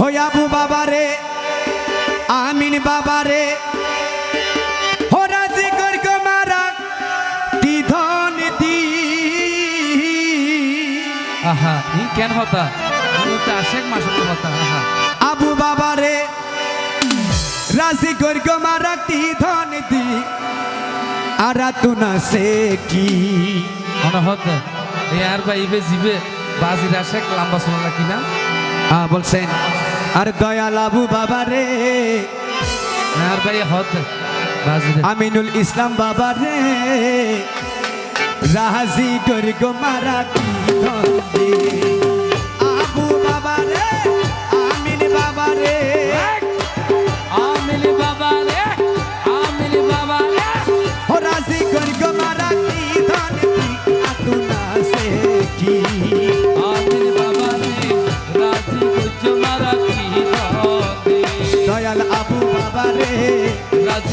হয়াবু বাবা রে আমিন বাবা রে হরাজি গর্গ মারা তি দি। আহা ই কেন হতা? আশেক মাসুক হতা আহা। আবু বাবা রে রাজি গর্গ মারা তি ধন দি। আরা তুনা সে কি। অনহত এ আর ভাই ইবে জিবে বাজির আশেক লাম্বা শোনা কিনা হ্যাঁ বলছেন। আর দয়া লাভু বাবা রে। আমিনুল ইসলাম বাবা রে। রাহাজি করি গো মারা আবু বাবা রে আমিন বাবা রে।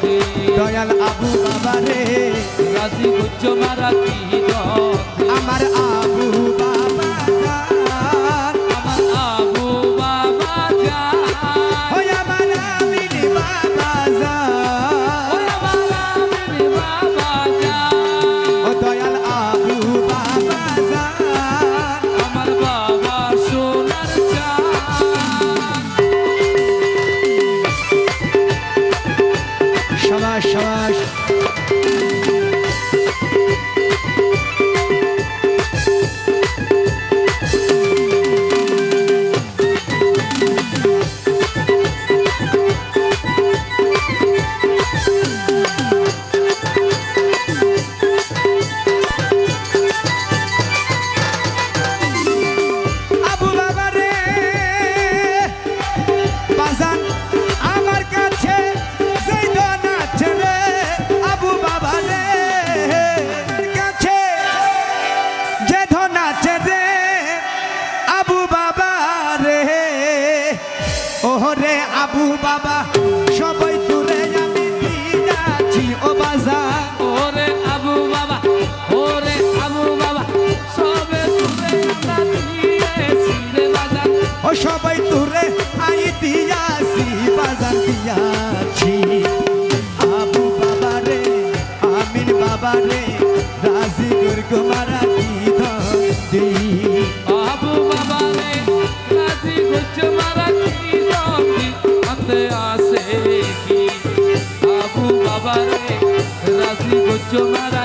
কি দয়াল আবু বাবা রে গাজী গুজ্জ মারা আমার আ বাবু বাবা সব বাবারে রাজি গোচ্চ মারা